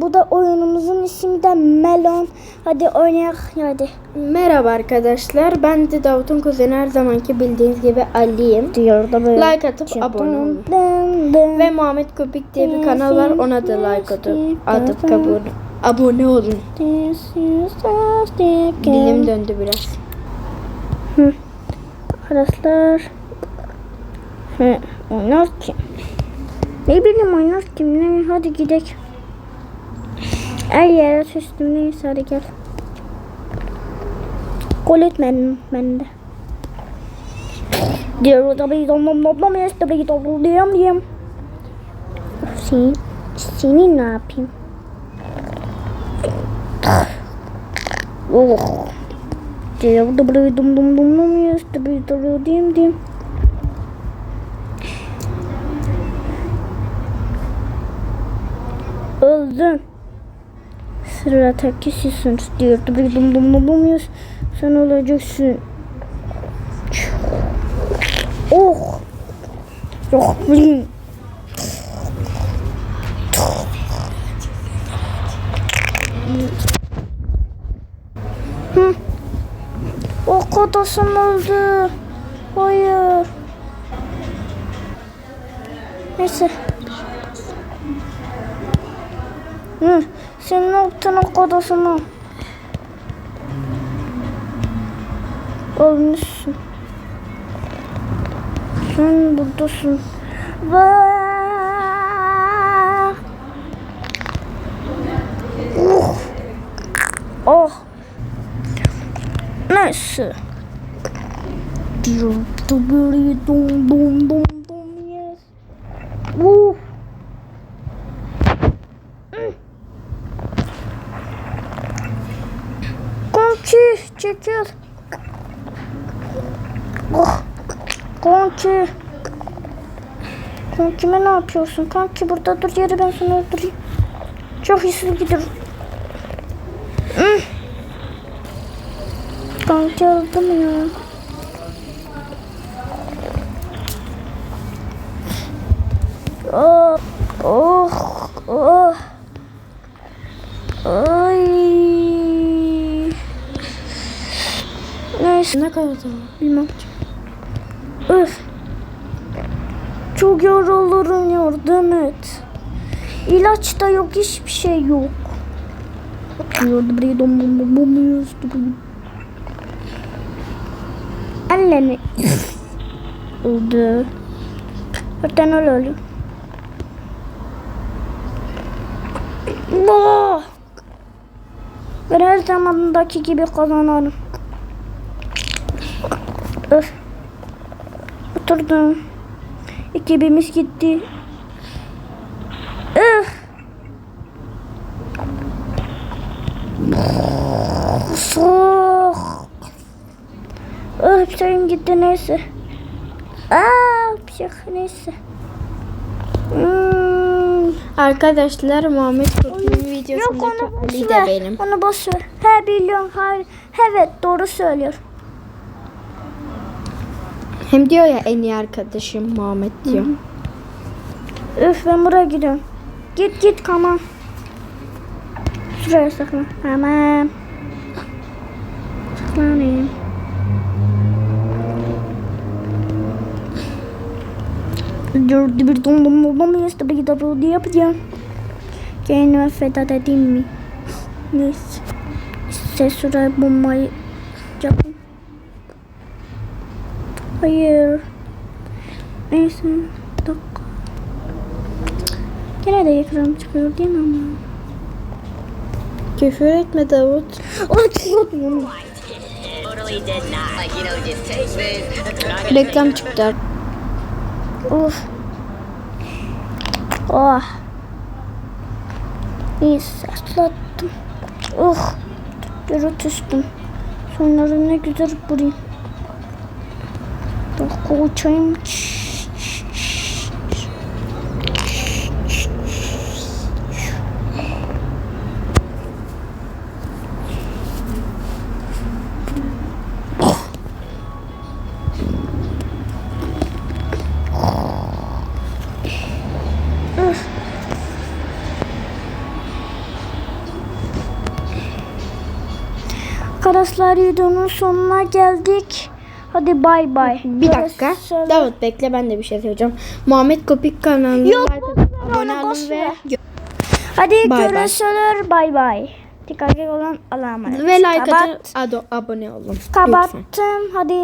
bu da oyunumuzun ismi de Melon. Hadi oynayak hadi. Merhaba arkadaşlar. Ben de Davut'un kuzeni her zamanki bildiğiniz gibi Ali'yim. Diyor da böyle. Like atıp abone olun. Dın dın. Ve Muhammed Köpük diye bir kanal var. Ona da like atıp, atıp abone, abone olun. Dilim döndü biraz. Arkadaşlar. He, oynar kim? Ne bileyim oynar kim? Ne? Hadi gidelim. Her yere süslüm neyse hadi gel. Gol etmedim ben de. Diyor da bir dom dom dom dom yes da bir dom dom diyem diyem. Seni, seni ne yapayım? Oh. Diyor da bir dom dom dom dom yes bir dom diyem diyem. Öldün. Sıradaki sizsin diyor. Bir dum dum dum dum yes. Sen öleceksin. Oh. Yok bileyim. Hı. O kadasım öldü. Hayır. Neyse. Hı, sen ne yaptın o kadasını? Ölmüşsün. Sen buradasın. Vaa! Oh. Oh. Neyse. Dum dum dum dum dum yes. Uh. Konki çekil. Oh. Konki. Konkime ne yapıyorsun? Kanki burada dur yeri ben seni öldüreyim. Çok gidiyorum. Hmm. Kanki öldü mü ya? Oh. Oh. Oh. Ay. Neyse. Ne kadar zaman? Bilmem. Öf. Çok yorulurum yardım et. İlaç da yok hiçbir şey yok. Anneni. Öldü. Zaten öyle öyle. Ben her zamandaki gibi kazanırım. Öf. Oturdum. Ekibimiz gitti. Öf. Soğuk. Öf sayım gitti neyse. Aa, bir şey neyse. Hmm. Arkadaşlar Muhammed Yok videosundaki Ali de benim. Onu boş ver. He biliyorum. Hayır. Evet doğru söylüyor. Hem diyor ya en iyi arkadaşım Muhammed diyor. Üf ben buraya gidiyorum. Git git tamam. Şuraya saklan. Tamam. Saklanayım. Dördü bir dom dom dom dom yes tabii ki de bunu yapacağım. Kendime feda edeyim mi? Neyse. İşte şuraya bombayı yapayım. Hayır. Neyse. Dakika. Gene de ekran çıkıyor değil mi ama? Küfür etme Davut. Reklam çıktı. Of. Oh. Neyse atlattım. Oh. Yürü tüstüm. Sonra ne güzel burayı. Dur koçayım. Arkadaşlar videonun sonuna geldik. Hadi bay bay. Bir dakika. Görüşürüz. Davut bekle ben de bir şey söyleyeceğim. Muhammed Kopik kanalına Yok, abone olun ve. Hadi bay. görüşürüz. Bay bay. Dikkatli olun. Allah'a emanet. ve like ado- abone olun. Lütfen. Kapattım. Hadi